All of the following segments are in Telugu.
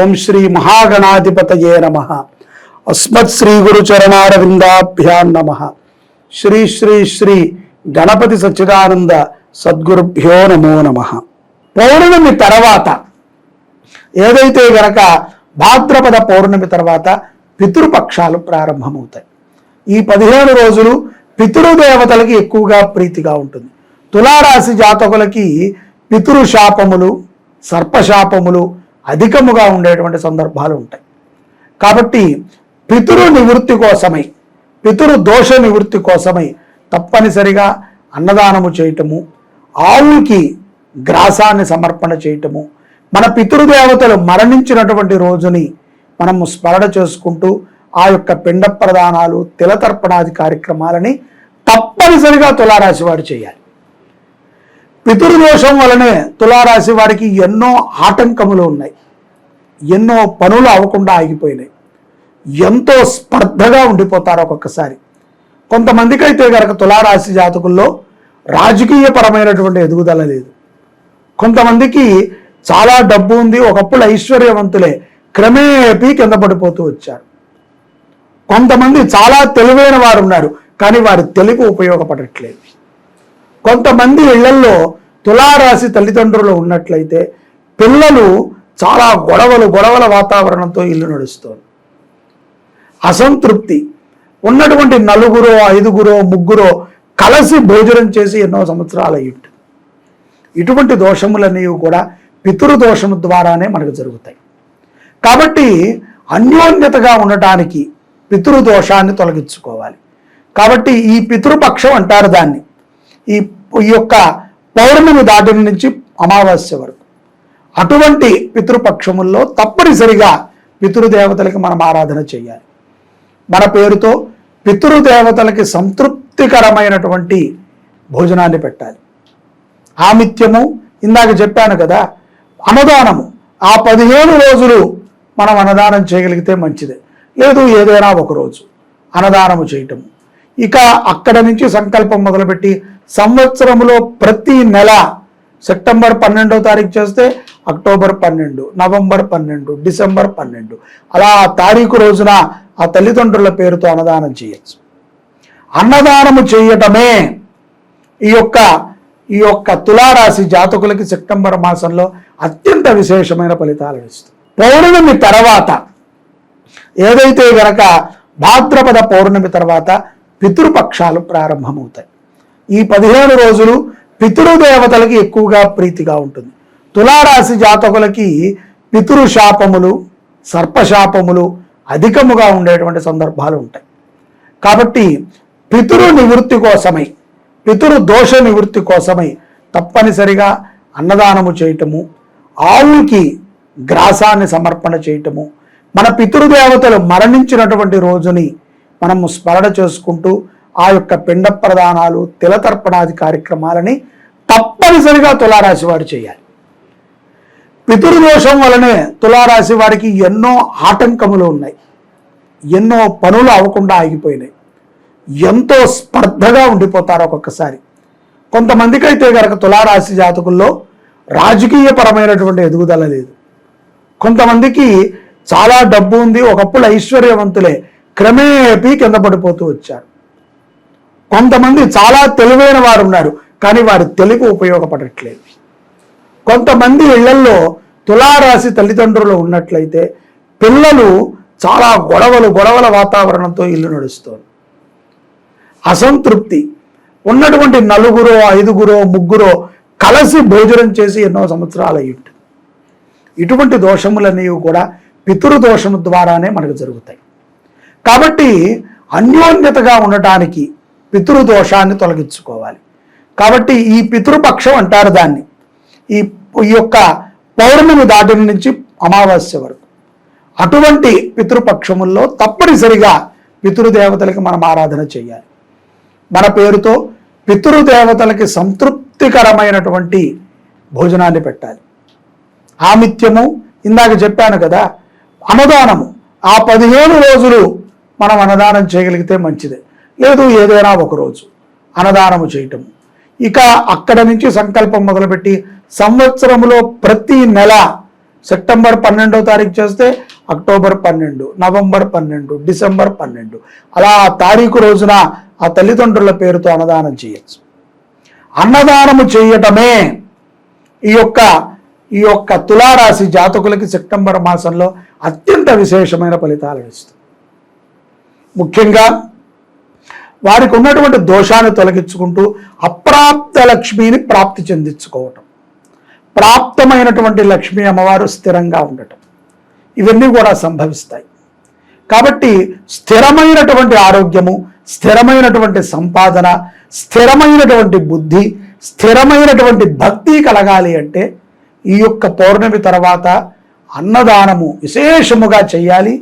ఓం శ్రీ మహాగణాధిపతయే నమ. అస్మత్ శ్రీ గురు చరణారవిందాభ్యాం నమ. శ్రీ శ్రీ శ్రీ గణపతి సచ్చిదానంద సద్గురుభ్యో నమో నమ. పౌర్ణమి తర్వాత ఏదైతే గనక భాద్రపద పౌర్ణమి తర్వాత పితృపక్షాలు ప్రారంభమవుతాయి. ఈ పదిహేను రోజులు పితృదేవతలకి ఎక్కువగా ప్రీతిగా ఉంటుంది. తులారాశి జాతకులకి పితృశాపములు సర్పశాపములు అధికముగా ఉండేటువంటి సందర్భాలు ఉంటాయి. కాబట్టి పితృ నివృత్తి కోసమై పితృ దోష నివృత్తి కోసమై తప్పనిసరిగా అన్నదానము చేయటము ఆవుకి గ్రాసాన్ని సమర్పణ చేయటము మన పితృదేవతలు మరణించినటువంటి రోజుని మనము స్మరణ చేసుకుంటూ ఆ యొక్క పిండ ప్రదానాలు తిలతర్పణాది కార్యక్రమాలని తప్పనిసరిగా తులారాశి వాడు చేయాలి. పితృదోషం వలనే తులారాశి వారికి ఎన్నో ఆటంకములు ఉన్నాయి. ఎన్నో పనులు అవ్వకుండా ఆగిపోయినాయి. ఎంతో స్పర్ధగా ఉండిపోతారు ఒక్కొక్కసారి. కొంతమందికి అయితే గనక తులారాశి జాతకుల్లో రాజకీయపరమైనటువంటి ఎదుగుదల లేదు. కొంతమందికి చాలా డబ్బు ఉంది ఒకప్పుడు ఐశ్వర్యవంతులే క్రమేపీ కింద పడిపోతూ వచ్చారు. కొంతమంది చాలా తెలివైన వారు ఉన్నారు కానీ వారి తెలివి ఉపయోగపడట్లేదు. కొంతమంది ఇళ్ళల్లో తులారాశి తల్లిదండ్రులు ఉన్నట్లయితే పిల్లలు చాలా గొడవలు గొడవల వాతావరణంతో ఇల్లు నడుస్తోంది. అసంతృప్తి. ఉన్నటువంటి నలుగురో ఐదుగురో ముగ్గురో కలిసి భోజనం చేసి ఎన్నో సంవత్సరాలు అయి ఉంటుంది ఇటువంటి దోషములన్నీ కూడా పితృదోషము ద్వారానే మనకు జరుగుతాయి. కాబట్టి అన్యోన్యతగా ఉండటానికి పితృదోషాన్ని తొలగించుకోవాలి. కాబట్టి ఈ పితృపక్షం అంటారు దాన్ని. ఈ ఈ యొక్క పౌర్ణమి దాటిన నుంచి అమావాస్య వరకు. అటువంటి పితృపక్షముల్లో తప్పనిసరిగా పితృదేవతలకి మనం ఆరాధన చేయాలి. మన పేరుతో పితృదేవతలకి సంతృప్తికరమైనటువంటి భోజనాన్ని పెట్టాలి. ఆమిత్యము ఇందాక చెప్పాను కదా అన్నదానము. ఆ పదిహేను రోజులు మనం అన్నదానం చేయగలిగితే మంచిదే. లేదు ఏదైనా ఒక రోజు అన్నదానము చేయటము. ఇక అక్కడ నుంచి సంకల్పం మొదలుపెట్టి సంవత్సరంలో ప్రతి నెల సెప్టెంబర్ పన్నెండో తారీఖు చేస్తే అక్టోబర్ పన్నెండు నవంబర్ పన్నెండు డిసెంబర్ పన్నెండు. అలా ఆ తారీఖు రోజున ఆ తల్లిదండ్రుల పేరుతో అన్నదానం చేయొచ్చు. అన్నదానము చేయటమే ఈ యొక్క ఈ యొక్క తులారాశి జాతకులకి సెప్టెంబర్ మాసంలో అత్యంత విశేషమైన ఫలితాలు ఇస్తుంది. పౌర్ణమి తర్వాత ఏదైతే గనక భాద్రపద పౌర్ణమి తర్వాత పితృపక్షాలు ప్రారంభమవుతాయి. ఈ పదిహేను రోజులు పితృదేవతలకి ఎక్కువగా ప్రీతిగా ఉంటుంది. తులారాశి జాతకులకి పితృశాపములు సర్పశాపములు అధికముగా ఉండేటువంటి సందర్భాలు ఉంటాయి. కాబట్టి పితృ నివృత్తి కోసమై పితృ దోష నివృత్తి కోసమై తప్పనిసరిగా అన్నదానము చేయటము ఆవుకి గ్రాసాన్ని సమర్పణ చేయటము మన పితృదేవతలు మరణించినటువంటి రోజుని మనము స్మరణ చేసుకుంటూ ఆ యొక్క పిండ ప్రదానాలు తిలతర్పణాది కార్యక్రమాలని తప్పనిసరిగా తులారాశి వారు చేయాలి. పితృదోషం వలనే తులారాశి వారికి ఎన్నో ఆటంకములు ఉన్నాయి. ఎన్నో పనులు అవ్వకుండా ఆగిపోయినాయి. ఎంతో స్పర్ధగా ఉండిపోతారు ఒక్కొక్కసారి. కొంతమందికి అయితే గనక తులారాశి జాతకుల్లో రాజకీయపరమైనటువంటి ఎదుగుదల లేదు. కొంతమందికి చాలా డబ్బు ఉంది ఒకప్పుడు ఐశ్వర్యవంతులే క్రమేపీ కింద పడిపోతూ వచ్చారు. కొంతమంది చాలా తెలివైన వారు ఉన్నారు కానీ వారి తెలివి ఉపయోగపడట్లేదు. కొంతమంది ఇళ్ళల్లో తులారాశి తల్లిదండ్రులు ఉన్నట్లయితే పిల్లలు చాలా గొడవలు గొడవల వాతావరణంతో ఇల్లు నడుస్తారు అసంతృప్తి. ఉన్నటువంటి నలుగురో ఐదుగురో ముగ్గురో కలిసి భోజనం చేసి ఎన్నో సంవత్సరాలు అయి ఉంటుంది. ఇటువంటి దోషములన్నీ కూడా పితృదోషము ద్వారానే మనకు జరుగుతాయి. కాబట్టి అన్యోన్యతగా ఉండటానికి పితృదోషాన్ని తొలగించుకోవాలి. కాబట్టి ఈ పితృపక్షం అంటారు దాన్ని. ఈ యొక్క పౌర్ణమి దాటిన నుంచి అమావాస్య వరకు. అటువంటి పితృపక్షముల్లో తప్పనిసరిగా పితృదేవతలకి మనం ఆరాధన చేయాలి. మన పేరుతో పితృదేవతలకి సంతృప్తికరమైనటువంటి భోజనాన్ని పెట్టాలి. ఆమిత్యము ఇందాక చెప్పాను కదా అన్నదానము. ఆ పదిహేను రోజులు మనం అన్నదానం చేయగలిగితే మంచిదే. లేదు ఏదైనా ఒక రోజు అన్నదానము చేయటము. ఇక అక్కడ నుంచి సంకల్పం మొదలుపెట్టి సంవత్సరంలో ప్రతి నెల సెప్టెంబర్ పన్నెండో తారీఖు చేస్తే అక్టోబర్ పన్నెండు నవంబర్ పన్నెండు డిసెంబర్ పన్నెండు. అలా ఆ తారీఖు రోజున ఆ తల్లిదండ్రుల పేరుతో అన్నదానం చేయొచ్చు. అన్నదానము చేయటమే ఈ యొక్క ఈ యొక్క తులారాశి జాతకులకి సెప్టెంబర్ మాసంలో అత్యంత విశేషమైన ఫలితాలు ఇస్తుంది. ముఖ్యంగా వారికి ఉన్నటువంటి దోషాన్ని తొలగించుకుంటూ అప్రాప్త లక్ష్మిని ప్రాప్తి చెందించుకోవటం. ప్రాప్తమైనటువంటి లక్ష్మీ అమ్మవారు స్థిరంగా ఉండటం. ఇవన్నీ కూడా సంభవిస్తాయి. కాబట్టి స్థిరమైనటువంటి ఆరోగ్యము స్థిరమైనటువంటి సంపాదన స్థిరమైనటువంటి బుద్ధి స్థిరమైనటువంటి భక్తి కలగాలి అంటే ఈ యొక్క పౌర్ణమి తర్వాత అన్నదానము విశేషముగా చేయాలి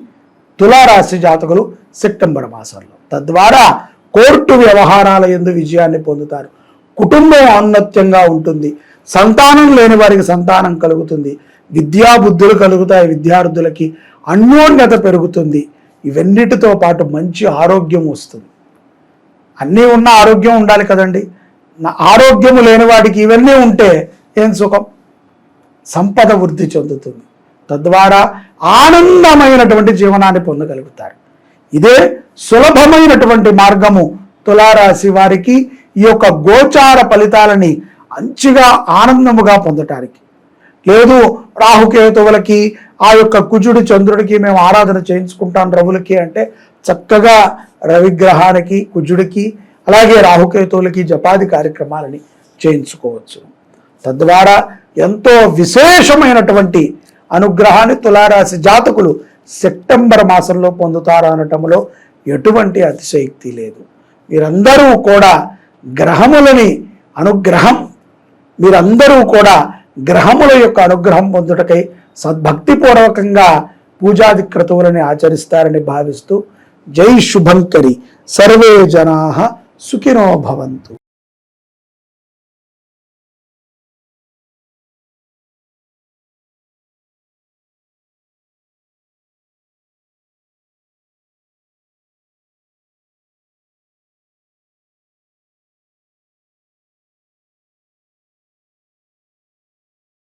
తులారాశి జాతకులు సెప్టెంబర్ మాసంలో. తద్వారా కోర్టు వ్యవహారాల ఎందు విజయాన్ని పొందుతారు. కుటుంబం ఔన్నత్యంగా ఉంటుంది. సంతానం లేని వారికి సంతానం కలుగుతుంది. విద్యా బుద్ధులు కలుగుతాయి విద్యార్థులకి. అన్యోన్యత పెరుగుతుంది. ఇవన్నిటితో పాటు మంచి ఆరోగ్యం వస్తుంది. అన్నీ ఉన్న ఆరోగ్యం ఉండాలి కదండి. నా ఆరోగ్యము లేని వాడికి ఇవన్నీ ఉంటే ఏం సుఖం? సంపద వృద్ధి చెందుతుంది. తద్వారా ఆనందమైనటువంటి జీవనాన్ని పొందగలుగుతారు. ఇదే సులభమైనటువంటి మార్గము తులారాశి వారికి ఈ యొక్క గోచార ఫలితాలని మంచిగా ఆనందముగా పొందటానికి. లేదు రాహుకేతువులకి ఆ యొక్క కుజుడి చంద్రుడికి మేము ఆరాధన చేయించుకుంటాం రవులకి అంటే చక్కగా రవిగ్రహానికి కుజుడికి అలాగే రాహుకేతువులకి జపాది కార్యక్రమాలని చేయించుకోవచ్చు. తద్వారా ఎంతో విశేషమైనటువంటి అనుగ్రహాన్ని తులారాశి జాతకులు సెప్టెంబర్ మాసంలో పొందుతారు అనటంలో ఎటువంటి అతిశయక్తి లేదు. మీరందరూ కూడా గ్రహములని అనుగ్రహం మీరందరూ కూడా గ్రహముల యొక్క అనుగ్రహం పొందుటకై సద్భక్తిపూర్వకంగా పూజాది క్రతువులని ఆచరిస్తారని భావిస్తూ జై శుభంకరి. సర్వే జనా సుఖినో భవంతు.